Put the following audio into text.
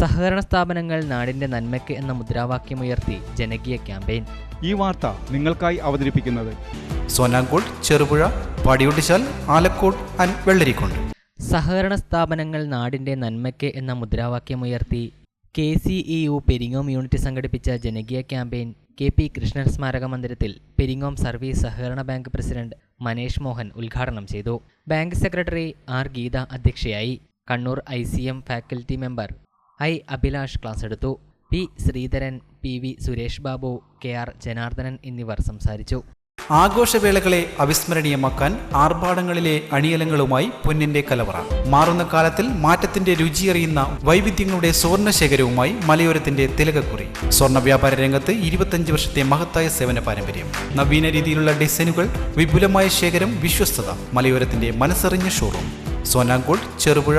സഹകരണ സ്ഥാപനങ്ങൾ നാടിന്റെ നന്മയ്ക്ക് എന്ന മുദ്രാവാക്യമുയർത്തി ജനകീയ ക്യാമ്പയിൻ. ഈ വാർത്ത നിങ്ങൾക്കായി അവതരിപ്പിക്കുന്നത് സോനാങ്കോട് ചെറുപുഴ പടിയുട്ടിച്ചാൽ ആലക്കോട് ആൻഡ് വെള്ളരിക്കുണ്ട്. സഹകരണ സ്ഥാപനങ്ങൾ നാടിന്റെ നന്മയ്ക്ക് എന്ന മുദ്രാവാക്യമുയർത്തി K C E U Peringome unit സംഘടിപ്പിച്ച ജനകീയ ക്യാമ്പയിൻ കെ പി കൃഷ്ണൻ സ്മാരക മന്ദിരത്തിൽ പെരിങ്ങോം സർവീസ് സഹകരണ ബാങ്ക് പ്രസിഡന്റ് മനേഷ് മോഹൻ ഉദ്ഘാടനം ചെയ്തു. ബാങ്ക് സെക്രട്ടറി ആർ ഗീത അധ്യക്ഷയായി. Kannur I C M faculty member I Abhilash class എടുത്തു. P Sreedharan P V Suresh Babu K R Janardhanan എന്നിവർ സംസാരിച്ചു. ആഘോഷവേളകളെ അവിസ്മരണീയമാക്കാൻ ആർഭാടങ്ങളിലെ അണിയലങ്ങളുമായി പൊന്നിന്റെ കലവറ. മാറുന്ന കാലത്തിൽ മാറ്റത്തിന്റെ രുചിയറിയുന്ന വൈവിധ്യങ്ങളുടെ സ്വർണ ശേഖരവുമായി മലയോരത്തിന്റെ തിലകക്കുറി. സ്വർണ വ്യാപാര രംഗത്ത് ഇരുപത്തഞ്ച് വർഷത്തെ മഹത്തായ സേവന പാരമ്പര്യം. നവീന രീതിയിലുള്ള ഡിസൈനുകൾ വിപുലമായ ശേഖരം വിശ്വസ്തത മലയോരത്തിന്റെ മനസ്സറിഞ്ഞ ഷോറൂം. സോനാങ്കോട് ചെറുപുഴ